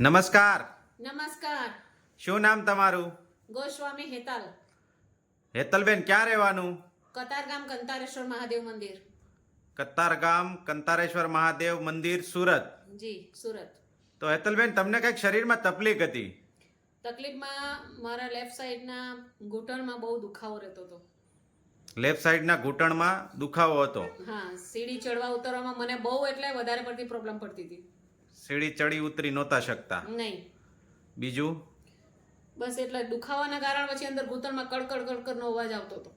નમસ્કાર. નમસ્કાર. શું નામ તમારું? ગોસ્વામી હેતાલ. હેતલબેન ક્યાં રહેવાનું? કતારગામ કંતારેશ્વર મહાદેવ મંદિર. કતારગામ કંતારેશ્વર મહાદેવ મંદિર સુરત. જી સુરત. તો હેતલબેન તમને કંઈક શરીરમાં તકલીફ હતી? તકલીફમાં મારા લેફ્ટ સાઈડના ઘૂંટણમાં બહુ દુખાવો રહેતો હતો. લેફ્ટ સાઈડના ઘૂંટણમાં દુખાવો હતો? હા સીડી ચડવા ઉતરવામાં મને બહુ એટલે વધારે પડતી પ્રોબ્લેમ પડતી હતી. સીડી ચડી ઉતરી નહોતા શકતા. નહીં. બીજું? બસ એટલે દુખાવાના કારણ પછી અંદર ઘૂંટણમાં કડકડ કડકડનો અવાજ આવતો હતો.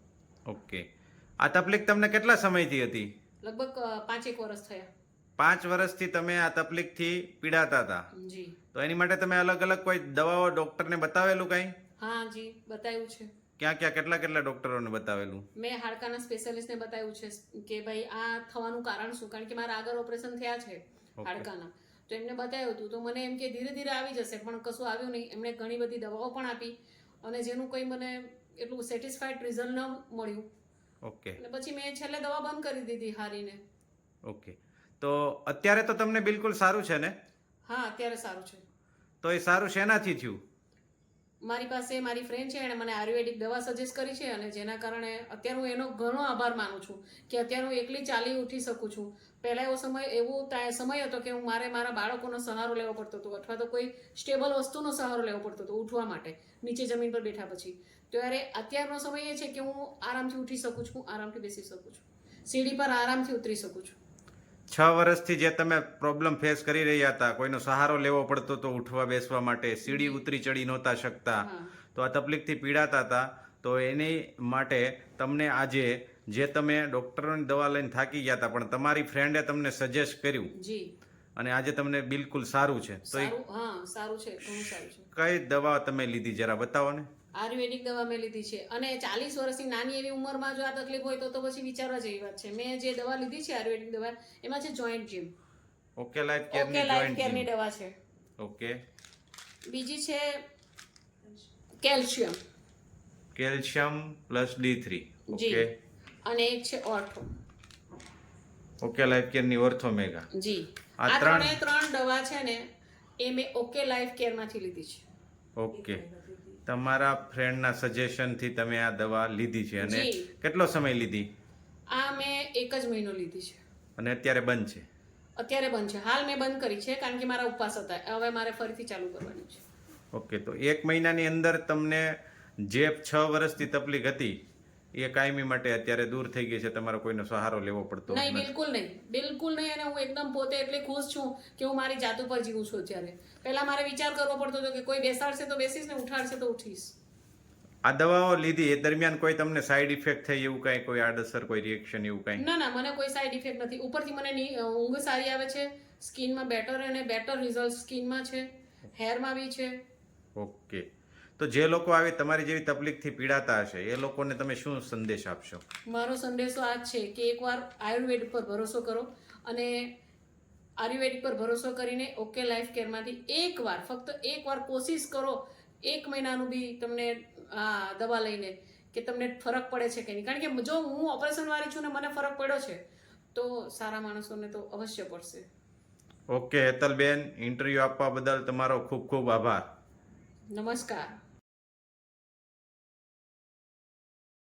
ઓકે. આ તકલીફ તમને કેટલા સમયથી હતી? લગભગ પાંચેક વર્ષ થયા. પાંચ વર્ષથી તમે આ તકલીફથી પીડાતા હતા. જી. તો એની માટે તમે અલગ અલગ કોઈ દવાઓ ડોક્ટરને બતાવેલું કઈ? હા જી બતાવ્યું છે. ક્યાં ક્યાં કેટલા કેટલા ડોક્ટરોને બતાવેલું? મેં હાડકાના સ્પેશિયાલિસ્ટને બતાવ્યું છે કે ભાઈ આ થવાનું કારણ શું? કારણ કે મારા આગળ ઓપરેશન થયા છે હાડકાના. તો એમને બતાવ્યું હતું. તો મને એમ કે ધીરે ધીરે આવી જશે પણ કશું આવ્યું નહીં. એમણે ઘણી બધી દવાઓ પણ આપી અને જેનું કંઈ મને એટલું સેટિસ્ફાઈડ રિઝલ્ટ ન મળ્યું. ઓકે અને પછી મેં છેલ્લે દવા બંધ કરી દીધી હારીને. ઓકે તો અત્યારે તો તમને બિલકુલ સારું છે ને? હા અત્યારે સારું છે. તો એ સારું શેનાથી થયું? મારી પાસે મારી ફ્રેન્ડ છે એણે મને આયુર્વેદિક દવા સજેસ્ટ કરી છે અને જેના કારણે અત્યારે હું એનો ઘણો આભાર માનું છું કે અત્યારે હું એકલી ચાલી ઉઠી શકું છું. પહેલાં એવો સમય એવો સમય હતો કે હું મારે મારા બાળકોનો સહારો લેવો પડતો હતો અથવા તો કોઈ સ્ટેબલ વસ્તુનો સહારો લેવો પડતો હતો ઉઠવા માટે, નીચે જમીન પર બેઠા પછી. ત્યારે અત્યારનો સમય એ છે કે હું આરામથી ઉઠી શકું છું, આરામથી બેસી શકું છું. સીડી પર આરામથી ઉતરી શકું છું. છ વર્ષથી જે તમે પ્રોબ્લેમ ફેસ કરી રહ્યા હતા કોઈનો સહારો લેવો પડતો હતો ઉઠવા બેસવા માટે સીડી ઉતરી ચડી નહોતા શકતા. તો આ તકલીફથી પીડાતા હતા. તો એની માટે તમને આજે જે તમે ડૉક્ટરોની દવા લઈને થાકી ગયા હતા પણ તમારી ફ્રેન્ડે તમને સજેસ્ટ કર્યું. અને આજે તમને બિલકુલ સારું છે. તો એ સારું છે સારું છે. કઈ દવા તમે લીધી જરા બતાવો ને? આયુર્વેદિક દવા મેં લીધી છે. અને ચાલીસ વર્ષની નાની એવી ઉંમરમાં જો આ તકલીફ હોય તો તો પછી વિચારવા જેવી વાત છે. મેં જે દવા લીધી છે આયુર્વેદિક દવા એમાં છે joint gym okay life okay કેરની life કેરની દવા છે. ઓકે બીજી છે calcium. Calcium plus D okay અને એક છે ઓર્થો ઓકે લાઈફ કેરની ઓર્થોમેગા જી. આ ત્રણ- ત્રણે ત્રણ દવા છે ને એ મેં ઓકે લાઈફ કેરમાંથી લીધી છે. ઓકે. તમારા ફ્રેન્ડના સજેશનથી તમે આ દવા લીધી છે અને જી. કેટલો સમય લીધી? આ મેં એક જ મહિનો લીધી છે. અને અત્યારે બંધ છે? અત્યારે બંધ છે. હાલ મેં બંધ કરી છે કારણ કે મારા ઉપવાસ હતા. હવે મારે ફરીથી ચાલુ કરવાની છે. ઓકે તો એક મહિનાની અંદર તમને જે છ વર્ષથી તકલીફ હતી એ કાયમી માટે અત્યારે દૂર થઈ ગઈ છે તમારો કોઈનો સહારો લેવો પડતો નહીં બિલકુલ નહીં. બિલકુલ નહીં અને હું એકદમ પોતે એટલી ખુશ છું કે હું મારી જાત ઉપર જીવું છું અત્યારે. પહેલા મારે વિચાર કરવો પડતો હતો કે કોઈ બેસાડશે તો બેસીશ ને ઉઠાડશે તો ઉઠીશ. આ દવાઓ લીધી એ દરમિયાન કોઈ તમને સાઈડ ઇફેક્ટ થઈ એવું કાંઈ કોઈ આડઅસર કોઈ રિએક્શન એવું કાંઈ? ના ના મને કોઈ સાઈડ ઇફેક્ટ નથી. ઉપરથી મને ઊંઘ સારી આવે છે સ્કિનમાં બેટર અને બેટર રિઝલ્ટ સ્કિનમાં છે હેરમાં બી છે. ઓકે. તો જે લોકો આવી તમારી જેવી તકલીફથી પીડાતા હશે એ લોકોને તમે શું સંદેશ આપશો? મારો સંદેશો આ છે કે એકવાર આયુર્વેદ પર ભરોસો કરો અને આયુર્વેદ પર ભરોસો કરીને ઓકે લાઈફ કેરમાંથી એકવાર ફક્ત એકવાર કોશિશ કરો એક મહિનાનું બી તમને આ દવા લઈને કે તમને ફરક પડે છે કે નહીં. કારણ કે જો હું ઓપરેશન વાળી છું ને મને ફરક પડ્યો છે તો સારા માણસોને તો અવશ્ય પડશે. ઓકે હેતલબેન ઇન્ટરવ્યૂ આપવા બદલ તમારો ખૂબ ખૂબ આભાર. નમસ્કાર.